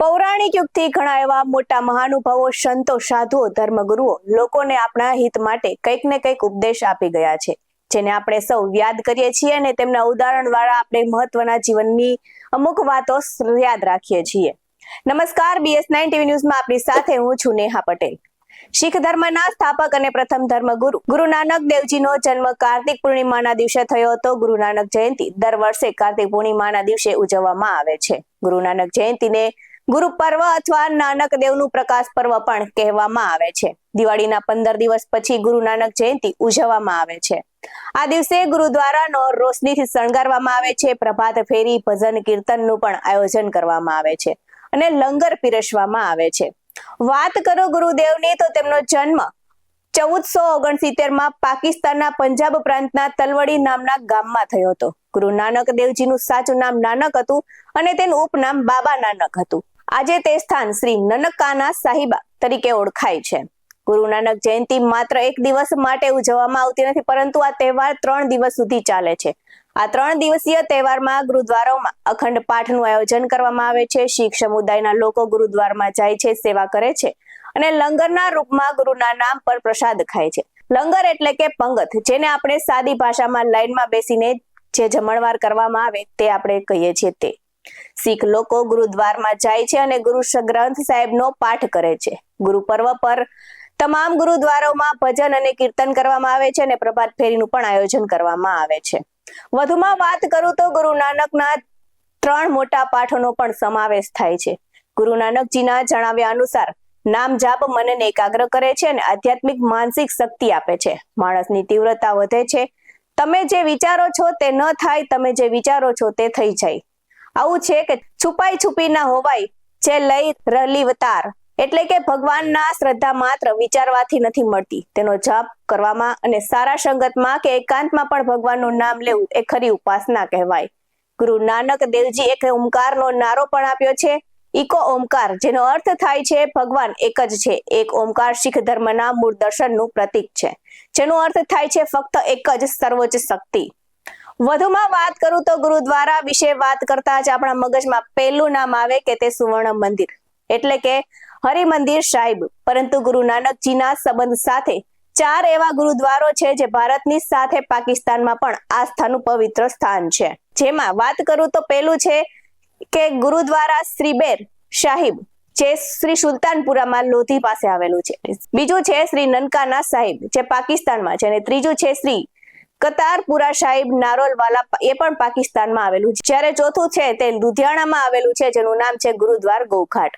પૌરાણિક યુગથી ઘણા એવા મોટા મહાનુભાવો, સંતો, સાધુઓ, ધર્મગુરુઓ લોકોને આપણા હિત માટે કંઈક ને કંઈક ઉપદેશ આપી ગયા છે, જેને આપણે સૌ યાદ કરીએ છીએ અને તેમના ઉદાહરણ દ્વારા આપણે મહત્વના જીવનની અમુક વાતો યાદ રાખીએ છીએ. નમસ્કાર બીએસ નાઇન ટીવી ન્યૂઝમાં આપણી સાથે હું છું નેહા પટેલ. શીખ ધર્મના સ્થાપક અને પ્રથમ ધર્મગુરુ. ગુરુ નાનક દેવજીનો જન્મ કાર્તિક પૂર્ણિમાના દિવસે થયો હતો. ગુરુ નાનક જયંતિ દર વર્ષે કાર્તિક પૂર્ણિમાના દિવસે ઉજવવામાં આવે છે. ગુરુ નાનક જયંતિને ગુરુ પર્વ અથવા નાનક દેવનું પ્રકાશ પર્વ પણ કહેવામાં આવે છે. દિવાળીના પંદર દિવસ પછી ગુરુ નાનક જયંતિ ઉજવવામાં આવે છે. આ દિવસે ગુરુદ્વારાનો રોશનીથી શણગારવામાં આવે છે. પ્રભાત ફેરી, ભજન, કીર્તનનું પણ આયોજન કરવામાં આવે છે અને લંગર પીરસવામાં આવે છે. વાત કરો ગુરુદેવની તો તેમનો જન્મ ચૌદસો ઓગણસિત્તેરમાં પાકિસ્તાનના પંજાબ પ્રાંતના તલવડી નામના ગામમાં થયો હતો. ગુરુ નાનક દેવજીનું સાચું નામ નાનક હતું અને તેનું ઉપનામ બાબા નાનક હતું. આજે તે સ્થાન શ્રી નનકાના સાહિબા તરીકે ઓળખાય છે. ગુરુ નાનક જયંતિ માત્ર એક દિવસ માટે ઉજવવામાં આવતી નથી, પરંતુ આ તહેવાર ત્રણ દિવસ સુધી ચાલે છે. આ ત્રણ દિવસીય તહેવારમાં ગુરુદ્વારોમાં અખંડ પાઠનું આયોજન કરવામાં આવે છે. શીખ સમુદાયના લોકો ગુરુદ્વારમાં જાય છે, સેવા કરે છે અને લંગરના રૂપમાં ગુરુના નામ પર પ્રસાદ ખાય છે. લંગર એટલે કે પંગત, જેને આપણે સાદી ભાષામાં લાઈનમાં બેસીને જે જમણવાર કરવામાં આવે તે આપણે કહીએ છીએ તે. શીખ લોકો ગુરુદ્વારમાં જાય છે અને ગુરુ ગ્રંથ સાહેબનો પાઠ કરે છે. ગુરુ પર્વ પર તમામ ગુરુદ્વારોમાં ભજન અને કીર્તન કરવામાં આવે છે અને પ્રભાત ફેરીનું પણ આયોજન કરવામાં આવે છે. વધુમાં વાત કરું તો ગુરુ નાનકના ત્રણ મોટા પાઠોનો પણ સમાવેશ થાય છે. ગુરુ નાનકજીના જણાવ્યા અનુસાર, નામ જાપ મનને એકાગ્ર કરે છે અને આધ્યાત્મિક માનસિક શક્તિ આપે છે. માણસની તીવ્રતા વધે છે. તમે જે વિચારો છો તે ન થાય, તમે જે વિચારો છો તે થઈ જાય. આવું છે કે છુપાઈ છુપી ના હોવાય જે લઈ રહેલી વતાર એટલે કે ભગવાનના શ્રદ્ધા માત્ર વિચારવાથી નથી મળતી. તેનો જાપ કરવામાં અને સારા સંગતમાં કે એકાંતમાં પણ ભગવાનનું નામ લેવું એ ખરી ઉપાસના કહેવાય. ગુરુ નાનક દેવજી એક ઓમકારનો નારો પણ આપ્યો છે. ઇકો ઓમકાર, જેનો અર્થ થાય છે ભગવાન એક જ છે. એક ઓમકાર શીખ ધર્મના મૂળ દર્શનનું પ્રતીક છે. જેનો અર્થ થાય છે ફક્ત એક જ સર્વોચ્ચ શક્તિ. વધુમાં વાત કરું તો ગુરુદ્વારા વિશે વાત કરતા જ આપણા મગજમાં પહેલું નામ આવે કે તે સુવર્ણ મંદિર. એટલે કે હરિમંદિર સાહિબ. પરંતુ ગુરુ નાનકજીના સંબંધ સાથે ચાર એવા ગુરુદ્વારો છે જે ભારતની સાથે પાકિસ્તાનમાં પણ આસ્થાનું પવિત્ર સ્થાન છે. જેમાં વાત કરું તો પહેલું છે કે ગુરુદ્વારા શ્રીબેર સાહિબ, જે શ્રી સુલતાનપુરામાં લોધી પાસે આવેલું છે. બીજું છે શ્રી નનકાના સાહિબ, જે પાકિસ્તાનમાં છે. અને ત્રીજું છે શ્રી કતારપુરા સાહિબ નારોલવાલા એ પણ પાકિસ્તાનમાં આવેલું છે. જ્યારે ચોથું છે તે લુધિયાણામાં આવેલું છે, જેનું નામ છે ગુરુદ્વાર ગૌઘાટ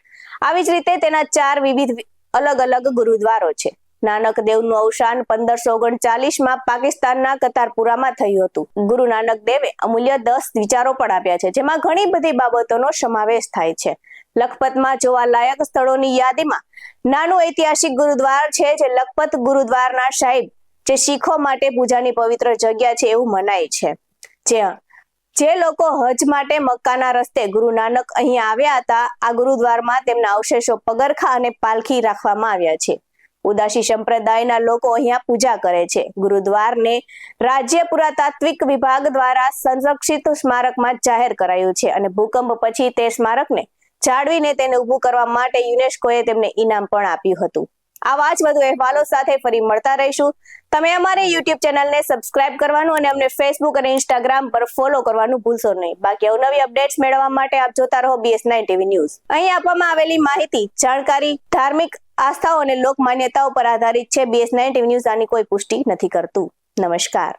આવી જ રીતે તેના ચાર વિવિધ અલગ અલગ ગુરુદ્વારો છે. નાનક દેવનું અવસાન પંદરસો ઓગણચાલીસમાં પાકિસ્તાનના કતારપુરામાં થયું હતું. ગુરુ નાનક દેવે અમૂલ્ય દસ વિચારો પણ આપ્યા છે, જેમાં ઘણી બધી બાબતોનો સમાવેશ થાય છે. લખપતમાં જોવાલાયક સ્થળોની યાદીમાં નાનું ઐતિહાસિક ગુરુદ્વાર છે, જે લખપત ગુરુદ્વારના સાહિબ જે શીખો માટે પૂજાની પવિત્ર જગ્યા છે એવું મનાય છે. જ્યાં જે લોકો હજ માટે મક્કાના રસ્તે ગુરુ નાનક અહીં આવ્યા હતા, આ ગુરુદ્વારમાં તેમના અવશેષો પગરખા અને પાલખી રાખવામાં આવ્યા છે. ઉદાસી સંપ્રદાયના લોકો અહીંયા પૂજા કરે છે. ગુરુદ્વારને રાજ્ય પુરાતાત્વિક વિભાગ દ્વારા સંરક્ષિત સ્મારકમાં જાહેર કરાયું છે અને ભૂકંપ પછી તે સ્મારકને જાળવીને તેને ઊભું કરવા માટે યુનેસ્કોએ તેમને ઇનામ પણ આપ્યું હતું. આવા જ વધુ અહેવાલો સાથે ફરી મળતા રહીશું. તમે અમારી યુટ્યુબ ચેનલને સબસ્ક્રાઇબ કરવાનું અને અમને ફેસબુક અને ઇન્સ્ટાગ્રામ પર ફોલો કરવાનું ભૂલશો નહીં. બાકી અવનવી અપડેટ્સ મેળવવા માટે આપ જોતા રહો બીએસ નાઇન ટીવી ન્યૂઝ અહીં આપવામાં આવેલી માહિતી, જાણકારી, ધાર્મિક આસ્થાઓ અને લોક માન્યતાઓ પર આધારિત છે. બીએસ નાઇન ટીવી ન્યૂઝ આની કોઈ પુષ્ટિ નથી કરતું. નમસ્કાર.